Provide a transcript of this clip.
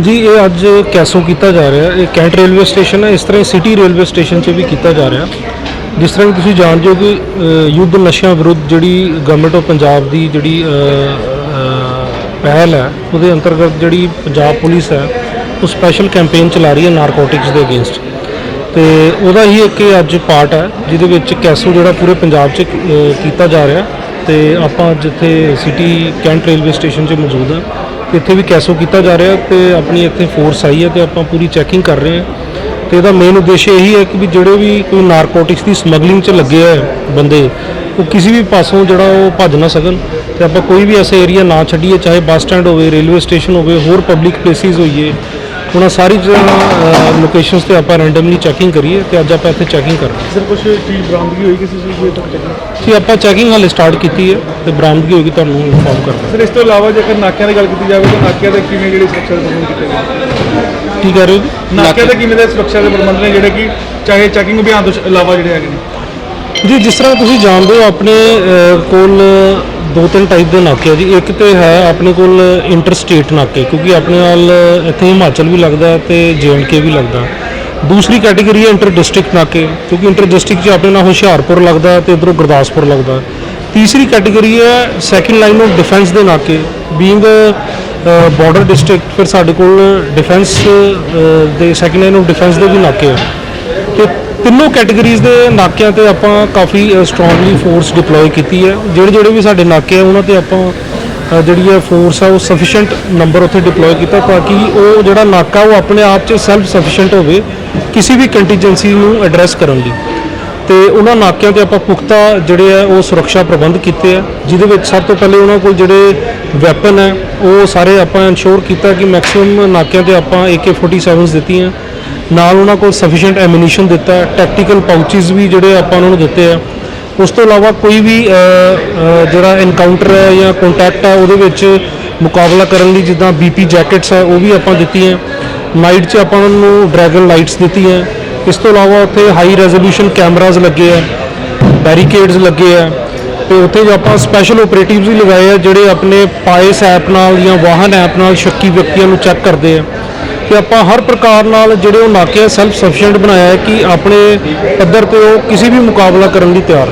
ਜੀ, ਇਹ ਅੱਜ ਕੈਸੋ ਕੀਤਾ ਜਾ ਰਿਹਾ। ਇਹ ਕੈਂਟ ਰੇਲਵੇ ਸਟੇਸ਼ਨ ਹੈ, ਇਸ ਤਰ੍ਹਾਂ ਸਿਟੀ ਰੇਲਵੇ ਸਟੇਸ਼ਨ 'ਚ ਵੀ ਕੀਤਾ ਜਾ ਰਿਹਾ। ਜਿਸ ਤਰ੍ਹਾਂ ਕਿ ਤੁਸੀਂ ਜਾਣਦੇ ਹੋ ਕਿ ਯੁੱਧ ਨਸ਼ਿਆਂ ਵਿਰੁੱਧ ਜਿਹੜੀ ਗਵਰਨਮੈਂਟ ਆਫ ਪੰਜਾਬ ਦੀ ਜਿਹੜੀ ਪਹਿਲ ਹੈ, ਉਹਦੇ ਅੰਤਰਗਤ ਜਿਹੜੀ ਪੰਜਾਬ ਪੁਲਿਸ ਹੈ, ਉਹ ਸਪੈਸ਼ਲ ਕੈਂਪੇਨ ਚਲਾ ਰਹੀ ਹੈ ਨਾਰਕੋਟਿਕਸ ਦੇ ਅਗੇਂਸਟ ਤੇ ਉਹਦਾ ਹੀ ਇੱਕ ਅੱਜ ਪਾਰਟ ਹੈ, ਜਿਹਦੇ ਵਿੱਚ ਕੈਸੋ ਜਿਹੜਾ ਪੂਰੇ ਪੰਜਾਬ 'ਚ ਕੀਤਾ ਜਾ ਰਿਹਾ। ਤੇ ਆਪਾਂ ਜਿੱਥੇ ਸਿਟੀ ਕੈਂਟ ਰੇਲਵੇ ਸਟੇਸ਼ਨ 'ਚ ਮੌਜੂਦ ਹਾਂ ਇੱਥੇ ਵੀ ਕੈਸੋ ਕੀਤਾ ਜਾ ਰਿਹਾ ਤੇ ਆਪਣੀ ਇੱਥੇ ਫੋਰਸ ਆਈ ਹੈ ਤੇ ਆਪਾਂ ਪੂਰੀ ਚੈਕਿੰਗ ਕਰ ਰਹੇ ਹਾਂ। ਤੇ ਇਹਦਾ ਮੇਨ ਉਦੇਸ਼ ਇਹੀ ਹੈ ਕਿ ਵੀ ਜਿਹੜੇ ਵੀ ਕੋਈ ਨਾਰਕੋਟਿਕਸ ਦੀ ਸਮਗਲਿੰਗ 'ਚ ਲੱਗੇ ਆ ਬੰਦੇ, ਉਹ ਕਿਸੇ ਵੀ ਪਾਸੋਂ ਜਿਹੜਾ ਉਹ ਭੱਜ ਨਾ ਸਕਣ ਤੇ ਆਪਾਂ ਕੋਈ ਵੀ ਐਸੇ ਏਰੀਆ ਨਾ ਛੱਡੀਏ, ਚਾਹੇ ਬੱਸ ਸਟੈਂਡ ਹੋਵੇ ਰੇਲਵੇ ਸਟੇਸ਼ਨ ਹੋਵੇ, ਹੋਰ ਪਬਲਿਕ ਪਲੇਸਿਸ ਹੋਈਏ ਉਹਨਾਂ ਸਾਰੀ ਲੋਕੇਸ਼ਨਸ ਤੇ ਆਪਾਂ ਰੈਂਡਮਲੀ ਚੈਕਿੰਗ ਕਰੀਏ ਤੇ ਅੱਜ ਆਪਾਂ ਇੱਥੇ ਚੈਕਿੰਗ ਕਰ ਰਹੇ ਸਰ ਕੁਝ ਚੀਜ਼ ਬਰਾਮਦਗੀ ਹੋਈ ਕਿਸੇ ਚੀਜ਼ ਦੀ ਤੱਕ ਹਾਂ ਜੀ ਆਪਾਂ ਚੈਕਿੰਗ ਹਾਲੇ ਸਟਾਰਟ ਕੀਤੀ ਹੈ ਤੇ ਬਰਾਮਦਗੀ ਹੋਏਗੀ ਤੁਹਾਨੂੰ ਇਨਫੋਰਮ ਕਰਾਂਗੇ ਸਰ ਇਸ ਤੋਂ ਇਲਾਵਾ ਜੇਕਰ ਨਾਕਿਆਂ ਦੀ ਗੱਲ ਕੀਤੀ ਜਾਵੇ ਤਾਂ ਨਾਕਿਆਂ ਦੇ ਕਿਵੇਂ ਜਿਹੜੇ ਸੁਰੱਖਿਆ ਦੇ ਪ੍ਰਬੰਧ ਕੀਤੇ ਗਏ? ਕੀ ਕਰ ਰਹੇ ਹੋ ਜੀ? ਨਾਕਿਆਂ ਦੇ ਕਿਵੇਂ ਦੇ ਸੁਰੱਖਿਆ ਦੇ ਪ੍ਰਬੰਧ ਨੇ ਜਿਹੜੇ ਕਿ ਚਾਹੇ ਚੈਕਿੰਗ ਅਭਿਆਨ ਤੋਂ ਇਲਾਵਾ ਜਿਹੜੇ ਹੈਗੇ ਨੇ? ਜੀ, ਜਿਸ ਤਰ੍ਹਾਂ ਤੁਸੀਂ ਜਾਣਦੇ ਹੋ, ਆਪਣੇ ਕੋਲ ਦੋ ਤਿੰਨ ਟਾਈਪ ਦੇ ਨਾਕੇ ਆ ਜੀ। ਇੱਕ ਤੇ ਹੈ ਆਪਣੇ ਕੋਲ ਇੰਟਰ ਸਟੇਟ ਨਾਕੇ, ਕਿਉਂਕਿ ਆਪਣੇ ਨਾਲ ਇੱਥੇ ਹਿਮਾਚਲ ਵੀ ਲੱਗਦਾ ਹੈ ਤੇ ਕੇ ਵੀ ਲੱਗਦਾ ਦੂਸਰੀ ਕੈਟਾਗਰੀ ਹੈ ਇੰਟਰ ਡਿਸਟ੍ਰਿਕਟ ਨਾਕੇ, ਕਿਉਂਕਿ ਇੰਟਰ ਡਿਸਟ੍ਰਿਕਟ 'ਚ ਆਪਣੇ ਨਾਲ ਹੁਸ਼ਿਆਰਪੁਰ ਲੱਗਦਾ ਤੇ ਇਧਰੋਂ ਗੁਰਦਾਸਪੁਰ ਲੱਗਦਾ ਤੀਸਰੀ ਕੈਟਾਗਰੀ ਹੈ ਸੈਕੰਡ ਲਾਈਨ ਆਫ ਡਿਫੈਂਸ ਦੇ ਨਾਕੇ ਬੀਇੰਗ ਬਾਰਡਰ ਡਿਸਟ੍ਰਿਕਟ ਫਿਰ ਸਾਡੇ ਕੋਲ ਡਿਫੈਂਸ ਦੇ ਸੈਕੰਡ ਲਾਈਨ ਆਫ ਡਿਫੈਂਸ ਦੇ ਵੀ ਨਾਕੇ ਆ। ਤਿੰਨੋਂ ਕੈਟਾਗਰੀਜ਼ ਦੇ ਨਾਕਿਆਂ ਤੇ ਆਪਾਂ ਕਾਫੀ ਸਟਰੋਂਗਲੀ ਫੋਰਸ ਡਿਪਲੋਏ ਕੀਤੀ ਹੈ। ਜਿਹੜੇ ਜਿਹੜੇ ਵੀ ਸਾਡੇ ਨਾਕੇ ਆ, ਉਹਨਾਂ ਤੇ ਆਪਾਂ ਜਿਹੜੀ ਹੈ ਫੋਰਸ ਆ, ਉਹ ਸਫੀਸ਼ੀਐਂਟ ਨੰਬਰ ਉੱਥੇ ਡਿਪਲੋਏ ਕੀਤਾ ਤਾਂ ਕਿ ਉਹ ਜਿਹੜਾ ਨਾਕਾ, ਉਹ ਆਪਣੇ ਆਪ 'ਚ ਸੈਲਫ ਸਫੀਸ਼ੀਐਂਟ ਹੋਵੇ ਕਿਸੇ ਵੀ ਕੰਟੀਜੈਂਸੀ ਨੂੰ ਐਡਰੈਸ ਕਰਨ ਲਈ। ਤੇ ਉਹਨਾਂ ਨਾਕਿਆਂ ਤੇ ਆਪਾਂ ਪੁਖਤਾ ਜਿਹੜੇ ਆ, ਉਹ ਸੁਰੱਖਿਆ ਪ੍ਰਬੰਧ ਕੀਤੇ ਆ, ਜਿਹਦੇ ਵਿੱਚ ਸਭ ਤੋਂ ਪਹਿਲੇ ਉਹਨਾਂ ਕੋਲ ਜਿਹੜੇ ਵੈਪਨ ਹੈ ਉਹ ਸਾਰੇ ਆਪਾਂ ਇਨਸ਼ੋਰ ਕੀਤਾ ਕਿ ਮੈਕਸਿਮਮ ਨਾਕਿਆਂ ਤੇ ਆਪਾਂ AK47s ਦਿੱਤੀਆਂ। ਨਾਲ ਉਹਨਾਂ ਕੋਲ ਸਫੀਸ਼ੀਐਂਟ ਐਮੂਨੀਸ਼ਨ ਦਿੱਤਾ ਟੈਕਟੀਕਲ ਪਾਊਚਸ ਵੀ ਜਿਹੜੇ ਆਪਾਂ ਉਹਨਾਂ ਨੂੰ ਦਿੱਤੇ ਆ। ਉਸ ਤੋਂ ਇਲਾਵਾ ਕੋਈ ਵੀ ਜਿਹੜਾ ਐਨਕਾਊਂਟਰ ਹੈ ਜਾਂ ਕੰਟੈਕਟ ਹੈ, ਉਹਦੇ ਵਿੱਚ ਮੁਕਾਬਲਾ ਕਰਨ ਲਈ ਜਿੱਦਾਂ ਬੀਪੀ ਜੈਕਟਸ ਹੈ, ਉਹ ਵੀ ਆਪਾਂ ਦਿੱਤੀਆਂ। ਨਾਈਟ 'ਚ ਆਪਾਂ ਉਹਨਾਂ ਨੂੰ ਡਰੈਗਨ ਲਾਈਟਸ ਦਿੱਤੀਆਂ। ਇਸ ਤੋਂ ਇਲਾਵਾ ਉੱਥੇ ਹਾਈ ਰੈਜ਼ੋਲੂਸ਼ਨ ਕੈਮਰਾਜ਼ ਲੱਗੇ ਆ ਬੈਰੀਕੇਡਸ ਲੱਗੇ ਆ। ਤੇ ਉੱਥੇ ਆਪਾਂ ਸਪੈਸ਼ਲ ਆਪਰੇਟਿਵਸ ਵੀ ਲਗਾਏ ਆ, ਜਿਹੜੇ ਆਪਣੇ ਪਾਇਸ ਐਪ ਨਾਲ ਜਾਂ ਵਾਹਨ ਐਪ ਨਾਲ ਸ਼ੱਕੀ ਵਿਅਕਤੀਆਂ ਨੂੰ ਚੈੱਕ ਕਰਦੇ ਆ। ਕਿ ਆਪਾਂ ਹਰ ਪ੍ਰਕਾਰ ਨਾਲ ਜਿਹੜੇ ਉਹ ਨਾਕੇ ਸੈਲਫ ਸਫੀਸ਼ੀਐਂਟ ਬਣਾਇਆ ਹੈ ਕਿ ਆਪਣੇ ਪੱਧਰ ਤੇ ਉਹ ਕਿਸੇ ਵੀ ਮੁਕਾਬਲਾ ਕਰਨ ਲਈ ਤਿਆਰ ਹੈ